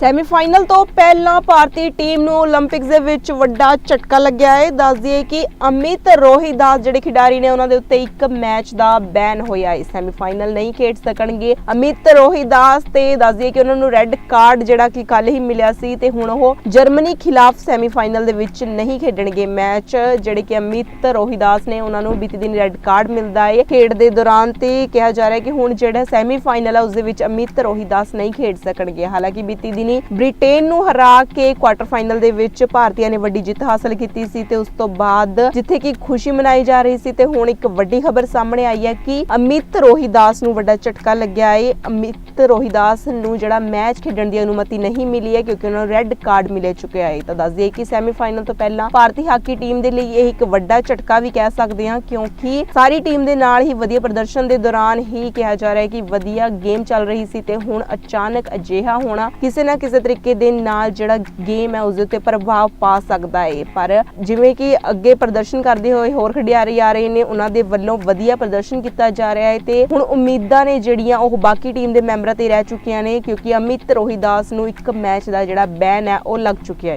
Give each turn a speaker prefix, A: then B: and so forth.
A: Semifinal ਤੋਂ ਪਹਿਲਾਂ ਭਾਰਤੀ team ਨੂੰ 올림픽ਸ ਦੇ ਵਿੱਚ ਵੱਡਾ ਝਟਕਾ ਲੱਗਿਆ ਹੈ। ਦੱਸ ਦਈਏ ਕਿ ਅਮਿਤ ਰੋਹੀ ਦਾ ਜਿਹੜੇ ਖਿਡਾਰੀ ਨੇ ਉਹਨਾਂ ਦੇ ਉੱਤੇ ਇੱਕ ਮੈਚ ਦਾ ਬੈਨ ਹੋਇਆ ਹੈ। ਸੈਮੀਫਾਈਨਲ ਨਹੀਂ ਖੇਡ ਸਕਣਗੇ ਅਮਿਤ ਰੋਹੀ ਦਾਸ ਤੇ ਦੱਸ ਦਈਏ ਕਿ ਉਹਨਾਂ ਨੂੰ ਰੈੱਡ ਕਾਰਡ ਜਿਹੜਾ ਕਿ ਕੱਲ ਹੀ ਮਿਲਿਆ ਸੀ ਤੇ ਹੁਣ ਉਹ ਜਰਮਨੀ ਖਿਲਾਫ ਸੈਮੀਫਾਈਨਲ ਦੇ ਵਿੱਚ ਨਹੀਂ ਖੇਡਣਗੇ। ਮੈਚ ਜਿਹੜੇ ਕਿ ਅਮਿਤ ਰੋਹੀ ਦਾਸ ਨੇ ਉਹਨਾਂ ਨੂੰ ਬੀਤੀ ਦਿਨ ਰੈੱਡ ਕਾਰਡ ਮਿਲਦਾ ਹੈ। ਖੇਡ ਦੇ ਦੌਰਾਨ ਤੇ ਕਿਹਾ ਜਾ ਰਿਹਾ ਹੈ ਕਿ ਹੁਣ ਜਿਹੜਾ ਸੈਮੀਫਾਈਨਲ ਹੈ, ਉਸ ਦੇ ਵਿੱਚ ਅਮਿਤ ਰੋਹੀ ਦਾਸ ਨਹੀਂ ਖੇਡ ਸਕਣਗੇ। ਹਾਲਾਂਕਿ ਬੀਤੀ ਦਿਨ ਬ੍ਰਿਟੇਨ ਨੂੰ ਹਰਾ ਕੇ ਕੁਆਟਰ ਫਾਈਨਲ ਦੇ ਵਿੱਚ ਭਾਰਤੀਆਂ ਨੇ ਵੱਡੀ ਜਿੱਤ ਹਾਸਲ ਕੀਤੀ ਸੀ ਤੇ ਉਸ ਤੋਂ ਬਾਅਦ ਜਿੱਥੇ ਕਿ ਖੁਸ਼ੀ ਮਨਾਈ ਜਾ ਰਹੀ ਸੀ ਤੇ ਹੁਣ ਇੱਕ ਵੱਡੀ ਖਬਰ ਸਾਹਮਣੇ ਆਈ ਹੈ ਕਿ ਅਮਿਤ ਰੋਹਿਦਾਸ ਨੂੰ ਵੱਡਾ ਝਟਕਾ ਲੱਗਿਆ ਹੈ ਅਮਿਤ ਰੋਹਿਦਾਸ ਨੂੰ ਜਿਹੜਾ ਮੈਚ ਖੇਡਣ ਦੀ ਅਨੁਮਤੀ ਨਹੀਂ ਮਿਲੀ ਹੈ ਕਿਉਂਕਿ ਉਹਨਾਂ ਨੂੰ ਰੈੱਡ ਕਾਰਡ ਮਿਲੇ ਚੁੱਕਿਆ ਏ ਤਾਂ ਦੱਸ ਦਈਏ ਕਿ ਸੈਮੀਫਾਈਨਲ ਤੋਂ ਪਹਿਲਾਂ ਭਾਰਤੀ ਹਾਕੀ ਟੀਮ ਦੇ ਲਈ ਇਹ ਇੱਕ ਵੱਡਾ ਝਟਕਾ ਵੀ ਕਹਿ ਸਕਦੇ ਹਾਂ ਕਿਉਂਕਿ ਸਾਰੀ ਟੀਮ ਦੇ ਨਾਲ ਹੀ ਵਧੀਆ ਪ੍ਰਦਰਸ਼ਨ ਦੇ ਦੌਰਾਨ ਹੀ ਕਿਹਾ ਜਾ ਰਿਹਾ ਹੈ ਕਿ ਵਧੀਆ ਗੇਮ ਚੱਲ ਰਹੀ ਸੀ ਤੇ ਹੁਣ ਅਚਾਨਕ ਅਜਿਹਾ ਹੋਣਾ ਕਿਸੇ ਨਾ ਕਿਸੇ ਤਰੀਕੇ ਦੇ ਨਾਲ ਜਿਹੜਾ ਗੇਮ ਹੈ ਉਸ ਦੇ ਉੱਤੇ ਪ੍ਰਭਾਵ ਪਾ ਸਕਦਾ ਹੈ ਪਰ ਜਿਵੇਂ ਕਿ ਅੱਗੇ ਪ੍ਰਦਰਸ਼ਨ ਕਰਦੇ ਹੋਏ ਹੋਰ ਖਿਡਾਰੀ ਆ ਰਹੇ ਨੇ, ਉਹਨਾਂ ਦੇ ਵੱਲੋਂ ਵਧੀਆ ਪ੍ਰਦਰਸ਼ਨ ਕੀਤਾ ਜਾ ਰਿਹਾ ਹੈ ਤੇ ਹੁਣ ਉਮੀਦਾਂ ਨੇ ਜਿਹੜੀਆਂ ਉਹ ਬਾਕੀ ਟੀਮ ਦੇ ਮੈਂਬਰਾਂ ਤੇ ਰਹਿ ਚੁੱਕੀਆਂ ਨੇ, ਕਿਉਂਕਿ ਅਮਿਤ ਰੋਹਿਦਾਸ ਨੂੰ ਇੱਕ ਮੈਚ ਦਾ ਜਿਹੜਾ ਬੈਨ ਹੈ, ਉਹ ਲੱਗ ਚੁੱਕਿਆ ਹੈ